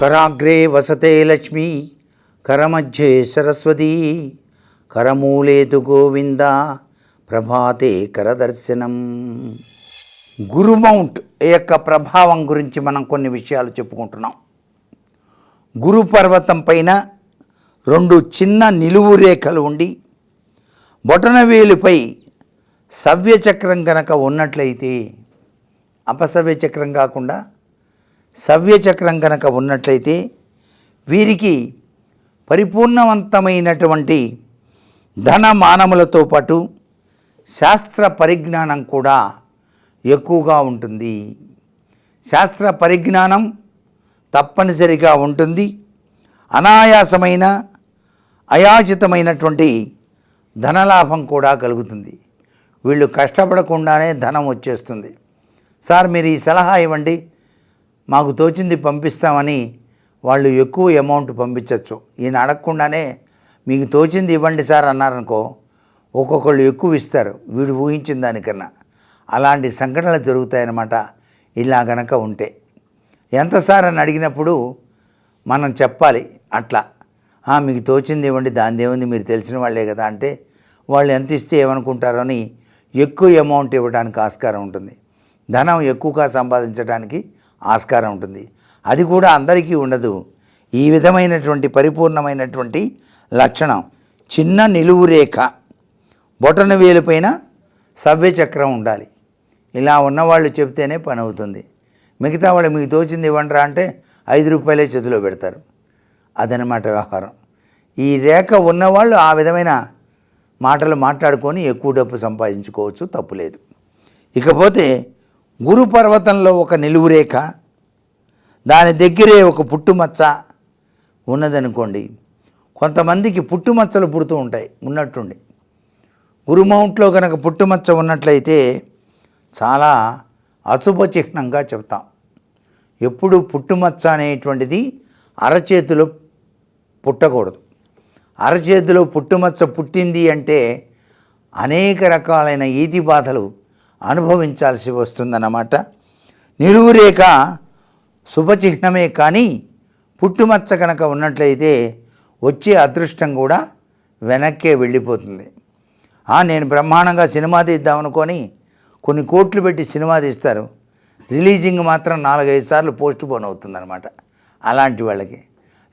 కరాగ్రే వసతే లక్ష్మి కరమధ్యే సరస్వతీ కరమూలేతు గోవింద ప్రభాతే కరదర్శనం. గురు మౌంట్ యొక్క ప్రభావం గురించి మనం కొన్ని విషయాలు చెప్పుకుంటున్నాం. గురు పర్వతం పైన రెండు చిన్న నిలువు రేఖలు ఉండి బొటనవేలుపై సవ్యచక్రం కనుక ఉన్నట్లయితే అపసవ్య చక్రం కాకుండా సవ్యచక్రం కనుక ఉన్నట్లయితే వీరికి పరిపూర్ణవంతమైనటువంటి ధన మానములతో పాటు శాస్త్ర పరిజ్ఞానం కూడా ఎక్కువగా ఉంటుంది. శాస్త్ర పరిజ్ఞానం తప్పనిసరిగా ఉంటుంది. అనాయాసమైన అయాచితమైనటువంటి ధనలాభం కూడా కలుగుతుంది. వీళ్ళు కష్టపడకుండానే ధనం వచ్చేస్తుంది. సార్ మీరు ఈ సలహా ఇవ్వండి. మాకు తోచింది పంపిస్తామని వాళ్ళు ఎక్కువ అమౌంట్ పంపించవచ్చు ఈయన అడగకుండానే మీకు తోచింది ఇవ్వండి సార్ అన్నారనుకో ఒక్కొక్కళ్ళు ఎక్కువ ఇస్తారు. వీడు ఊహించిన దానికన్నా. అలాంటి సంఘటనలు జరుగుతాయన్నమాట. ఇలా గనక ఉంటే. ఎంత సార్ అని అడిగినప్పుడు మనం చెప్పాలి అట్లా. మీకు తోచింది ఇవ్వండి దాని ఏముంది మీరు తెలిసిన వాళ్ళే కదా అంటే వాళ్ళు ఎంత ఇస్తే ఏమనుకుంటారో అని ఎక్కువ అమౌంట్ ఇవ్వడానికి ఆస్కారం ఉంటుంది. ధనం ఎక్కువగా సంపాదించడానికి ఆస్కారం ఉంటుంది. అది కూడా అందరికీ ఉండదు. ఈ విధమైనటువంటి పరిపూర్ణమైనటువంటి లక్షణం చిన్న నిలువు రేఖ బొటన వేలుపైన సవ్యచక్రం ఉండాలి. ఇలా ఉన్నవాళ్ళు చెప్తేనే పని అవుతుంది మిగతా వాళ్ళు మీకు తోచింది ఇవ్వండిరా అంటే ఐదు రూపాయలే చేతిలో పెడతారు. అదనమాట వ్యవహారం. ఈ రేఖ ఉన్నవాళ్ళు ఆ విధమైన మాటలు మాట్లాడుకొని ఎక్కువ డబ్బు సంపాదించుకోవచ్చు తప్పులేదు ఇకపోతే గురు పర్వతంలో ఒక నిలువు రేఖ దాని దగ్గరే ఒక పుట్టుమచ్చ ఉన్నదనుకోండి కొంతమందికి పుట్టుమచ్చలు పుడుతూ ఉంటాయి ఉన్నట్టుండి. గురుమౌంట్లో కనుక పుట్టుమచ్చ ఉన్నట్లయితే చాలా అశుభ చిహ్నంగా చెప్తాం ఎప్పుడు పుట్టుమచ్చ అనేటువంటిది అరచేతిలో పుట్టకూడదు. అరచేతిలో పుట్టుమచ్చ పుట్టింది అంటే అనేక రకాలైన ఈతి బాధలు అనుభవించాల్సి వస్తుందన్నమాట. నిలువురేఖ శుభచిహ్నమే కానీ పుట్టుమచ్చ కనుక ఉన్నట్లయితే వచ్చే అదృష్టం కూడా వెనక్కే వెళ్ళిపోతుంది. నేను బ్రహ్మాండంగా సినిమా తీద్దామనుకొని కొన్ని కోట్లు పెట్టి సినిమా తీస్తారు. రిలీజింగ్ మాత్రం నాలుగైదు సార్లు పోస్ట్ పోన్ అవుతుందన్నమాట అలాంటి వాళ్ళకి.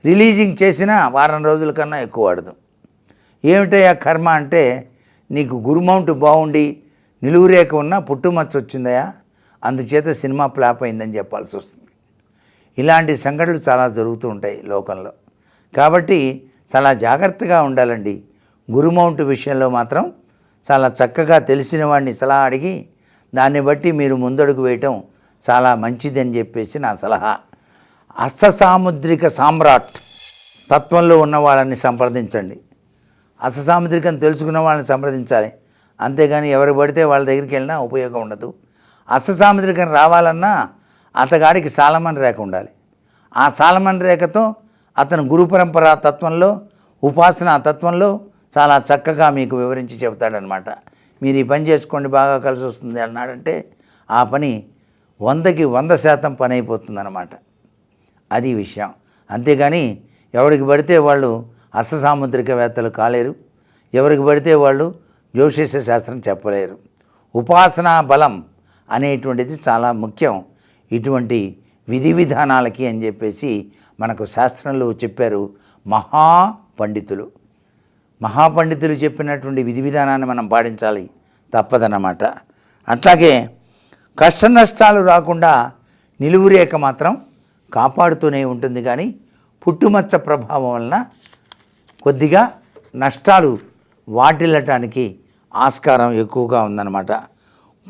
రిలీజింగ్ చేసినా వారం రోజుల కన్నా ఎక్కువ ఆడదు ఏమిటయ్యా కర్మ అంటే నీకు గురుమౌంట్ బాగుండి నిలువురేఖ ఉన్న పుట్టుమచ్చ వచ్చిందయా అందుచేత సినిమా ఫ్లాప్ అయిందని చెప్పాల్సి వస్తుంది. ఇలాంటి సంఘటనలు చాలా జరుగుతూ ఉంటాయి లోకంలో. కాబట్టి చాలా జాగ్రత్తగా ఉండాలండి. గురుమౌంట్ విషయంలో మాత్రం చాలా చక్కగా తెలిసిన వాడిని సలహా అడిగి దాన్ని బట్టి మీరు ముందడుగు వేయటం చాలా మంచిదని చెప్పేసి నా సలహా. అస్తసాముద్రిక సామ్రాట్ తత్వంలో ఉన్న వాళ్ళని సంప్రదించండి. అస్తసాముద్రికం తెలుసుకున్న వాళ్ళని సంప్రదించాలి. అంతేగాని ఎవరు పడితే వాళ్ళ దగ్గరికి వెళ్ళినా ఉపయోగం ఉండదు. అస్ససాముద్రికం రావాలన్నా అతగాడికి సాలమన్ రేఖ ఉండాలి. ఆ సాలమన్ రేఖతో అతను గురు పరంపర తత్వంలో ఉపాసన తత్వంలో చాలా చక్కగా మీకు వివరించి చెబుతాడనమాట. మీరు ఈ పని చేసుకోండి బాగా కలిసి వస్తుంది అన్నాడంటే ఆ పని వందకి వంద శాతం పని అయిపోతుందన్నమాట అది విషయం. అంతేగాని ఎవరికి పడితే వాళ్ళు అస్ససాముద్రికవేత్తలు కాలేరు. ఎవరికి పడితే వాళ్ళు జ్యోతిష శాస్త్రం చెప్పలేరు. ఉపాసనా బలం అనేటువంటిది చాలా ముఖ్యం. ఇటువంటి విధి విధానాలకి అని చెప్పేసి మనకు శాస్త్రంలో చెప్పారు మహా పండితులు. మహాపండితులు చెప్పినటువంటి విధి విధానాన్ని మనం పాటించాలి తప్పదన్నమాట. అట్లాగే కష్ట నష్టాలు రాకుండా నిలువురేఖ మాత్రం కాపాడుతూనే ఉంటుంది కానీ పుట్టుమచ్చ ప్రభావం వలన కొద్దిగా నష్టాలు వాటిల్లటానికి ఆస్కారం ఎక్కువగా ఉందన్నమాట.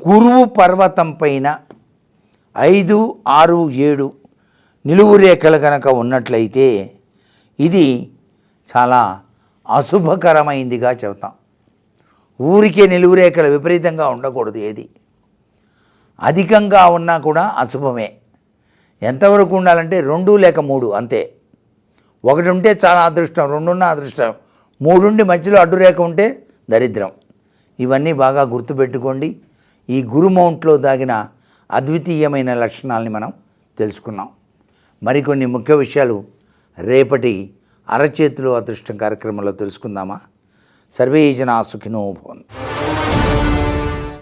గురువు పర్వతం పైన ఐదు ఆరు ఏడు నిలువు రేఖలు కనుక ఉన్నట్లయితే ఇది చాలా అశుభకరమైందిగా చెబుతాం. ఊరికే నిలువు రేఖలు విపరీతంగా ఉండకూడదు ఏది. అధికంగా ఉన్నా కూడా అశుభమే. ఎంతవరకు ఉండాలంటే రెండు లేక మూడు అంతే. ఒకటి ఉంటే చాలా అదృష్టం రెండున్న అదృష్టం. మూడుండి మధ్యలో అడ్డురేఖ ఉంటే దరిద్రం. ఇవన్నీ బాగా గుర్తుపెట్టుకోండి. ఈ గురుమౌంట్లో దాగిన అద్వితీయమైన లక్షణాలని మనం తెలుసుకున్నాం. మరికొన్ని ముఖ్య విషయాలు రేపటి అరచేతిలో అదృష్టం కార్యక్రమంలో తెలుసుకుందామా? సర్వే జనా సుఖినో భవంతు.